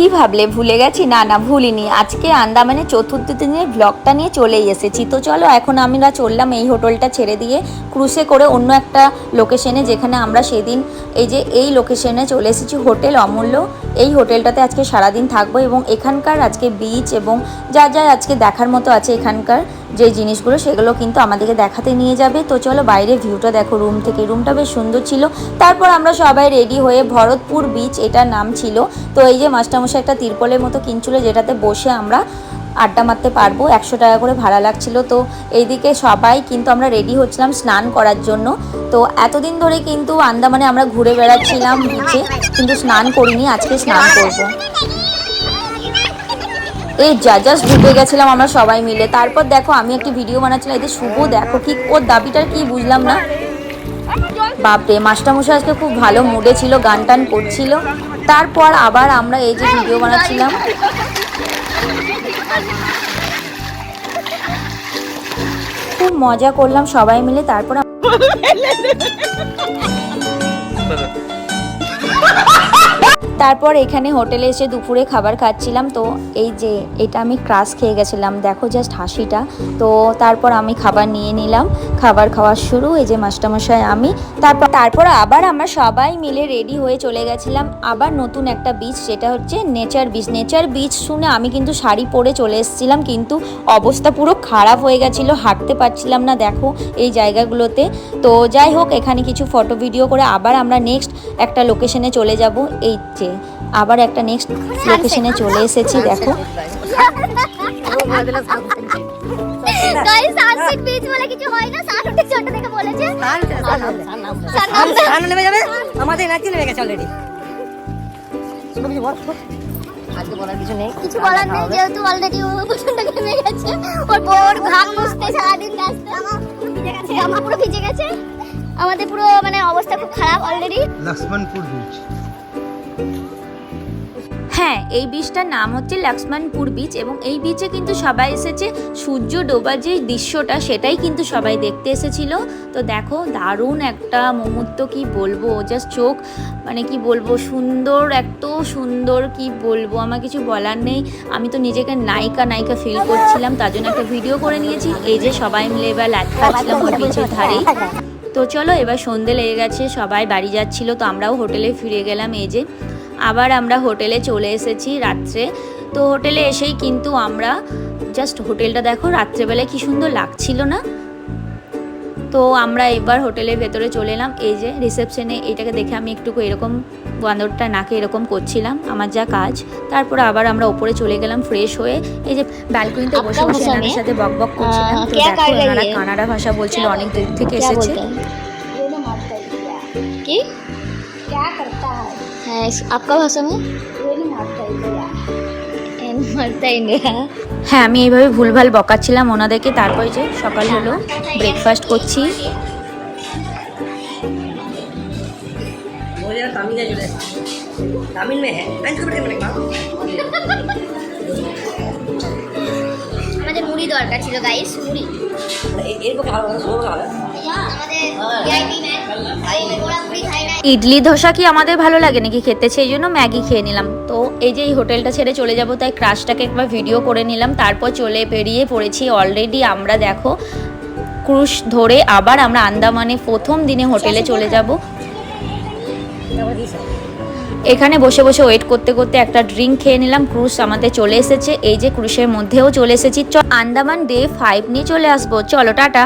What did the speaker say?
কি ভাবলে? ভুলে গেছি? না না, ভুলিনি। আজকে আন্দামানে চতুর্থ দিনের ব্লগটা নিয়ে চলেই এসেছি। তো চলো, এখন আমরা চললাম এই হোটেলটা ছেড়ে দিয়ে ক্রুসে করে অন্য একটা লোকেশনে যেখানে আমরা সেদিন এই যে এই লোকেশনে চলে এসেছি। হোটেল অমূল্য। এই হোটেলটাতে আজকে সারাদিন থাকব এবং এখানকার আজকে বিচ এবং যা যা আজকে দেখার মতো আছে এখানকার যে জিনিসগুলো সেগুলো কিন্তু আমাদেরকে দেখাতে নিয়ে যাবে। তো চলো বাইরে ভিউটা দেখো রুম থেকে। রুমটা বেশ সুন্দর ছিল। তারপর আমরা সবাই রেডি হয়ে ভরতপুর বিচ এটার নাম ছিল। তো এই যে মাস্টারমশাই একটা তিরপলের মতো কিনছিল, যেটাতে বসে আমরা আড্ডা মারতে পারব। একশো টাকা করে ভাড়া লাগছিল। তো এইদিকে সবাই কিন্তু আমরা রেডি হচ্ছিলাম স্নান করার জন্য। তো এতদিন ধরে কিন্তু আন্দামানে আমরা ঘুরে বেড়াচ্ছিলাম বিচে কিন্তু স্নান করিনি, আজকে স্নান করব। এই যা জাস্ট ঢুকে গেছিলাম আমরা সবাই মিলে। তারপর দেখো, আমি একটি ভিডিও বানাচ্ছিলাম। যে শুভ, দেখো কি ওর দাবিটার কি বুঝলাম না। বাপরে, মাস্টারমশাই আজকে খুব ভালো মুডে ছিল গান টান করছিল। তারপর আবার আমরা এই যে ভিডিও বানাচ্ছিলাম। খুব মজা করলাম সবাই মিলে, তারপর তারপর এখানে হোটেলে এসে দুপুরে খাবার খাচ্ছিলাম। তো এই যে এটা আমি ক্রাশ খেয়ে গেছিলাম। দেখো জাস্ট হাসিটা। তো তারপর আমি খাবার নিয়ে নিলাম। খাবার খাওয়া শুরু। এই যে মাস্টারমশাই, আমি। তারপর তারপর আবার আমরা সবাই মিলে রেডি হয়ে চলে গেছিলাম। আবার নতুন একটা বিচ সেটা হচ্ছে নেচার বিচ নেচার বিচ শুনে আমি কিন্তু শাড়ি পরে চলে এসেছিলাম। কিন্তু অবস্থা পুরো খারাপ হয়ে গেছিল। হাঁটতে পারছিলাম না, দেখো এই জায়গাগুলোতে। তো যাই হোক, এখানে কিছু ফটো ভিডিও করে আবার আমরা নেক্সট একটা লোকেশনে চলে যাব। এই যে আবার একটা নেক্সট লোকেশনে চলে এসেছি দেখো। হয় আমাদের এনার্জি নেমে গেছে অলরেডি আজকে বলার কিছু নেই। কিছু বলার নেই যেহেতু অলরেডি ও প্রচণ্ড ঘেমে গেছে। ওর বোর ঘাম মুছতে সারাদিন ব্যস্ত। ভিজে পুরো ভিজে গেছে। আমাদের পুরো মানে অবস্থা খুব খারাপ অলরেডি লক্ষ্মণপুর বিচ হ্যাঁ এই বিচটার নাম হচ্ছে লক্ষ্মণপুর বিচ এবং এই বিচে কিন্তু সবাই এসেছে। সূর্য ডোবার যে দৃশ্যটা, সেটাই কিন্তু সবাই দেখতে এসেছিল। তো দেখো, দারুণ একটা মুহূর্ত, কি বলব? জাস্ট চোখ মানে কি বলব? সুন্দর, এত সুন্দর, কি বলব? আমার কিছু বলার নেই। আমি তো নিজেকে নায়িকা নায়িকা ফিল করছিলাম, তার জন্য একটা ভিডিও করে নিয়েছি। এই যে সবাই মিলে এবার লাইট খাচ্ছিলাম ওই বিচের ধারেই তো চলো, এবার সন্ধে লেগে গেছে, সবাই বাড়ি যাচ্ছিল, তো আমরাও হোটেলে ফিরে গেলাম। এই যে আবার আমরা হোটেলে চলে এসেছি রাত্রে তো হোটেলে এসেই কিন্তু আমরা জাস্ট হোটেলটা দেখো রাত্রেবেলায় কি সুন্দর লাগছিল না তো আমরা এবার হোটেলের ভেতরে চলে এলাম এই যে রিসেপশনে এইটাকে দেখে আমি একটু এরকম বান্দরটা নাকে এরকম করছিলাম আমার যা কাজ তারপর আবার আমরা ওপরে চলে গেলাম ফ্রেশ হয়ে এই যে ব্যালকনিতে বসে আপনার বসে ভাষা এনাদের में? সাথে বক বক করছিলাম আহ, তো क्या দেখো कर रही এনারা है? কানাডা ভাষা বলছিল অনেক দূর থেকে क्या এসেছে बोलते हैं কি क्या करता है আপকা ভাষা হ্যাঁ আমি এইভাবে ভুলভাল বকাচ্ছিলাম ওনাদেরকে তারপর যে সকাল হ্যাঁ। হলো ব্রেকফাস্ট করছি। আমাদের মুড়ি দরকার ছিল গাইস মুড়ি। আমাদের ইডলি ধোসা কি আমাদের ভালো লাগে নাকি খেতে? সেই জন্য ম্যাগি খেয়ে নিলাম। তো এই যে এই হোটেলটা ছেড়ে চলে যাব, তাই ক্রাশটাকে একবার ভিডিও করে নিলাম। তারপর চলে বেরিয়ে পড়েছি অলরেডি আমরা দেখো, ক্রুশ ধরে আবার আমরা আন্দামানে প্রথম দিনে হোটেলে চলে যাব। এখানে বসে বসে ওয়েট করতে করতে একটা ড্রিঙ্ক খেয়ে নিলাম, ক্রুশ আমাদের চলে এসেছে। এই যে ক্রুশের মধ্যেও চলে এসেছি। আন্দামান ডে ফাইভ নিয়ে চলে আসব। চলো, টাটা।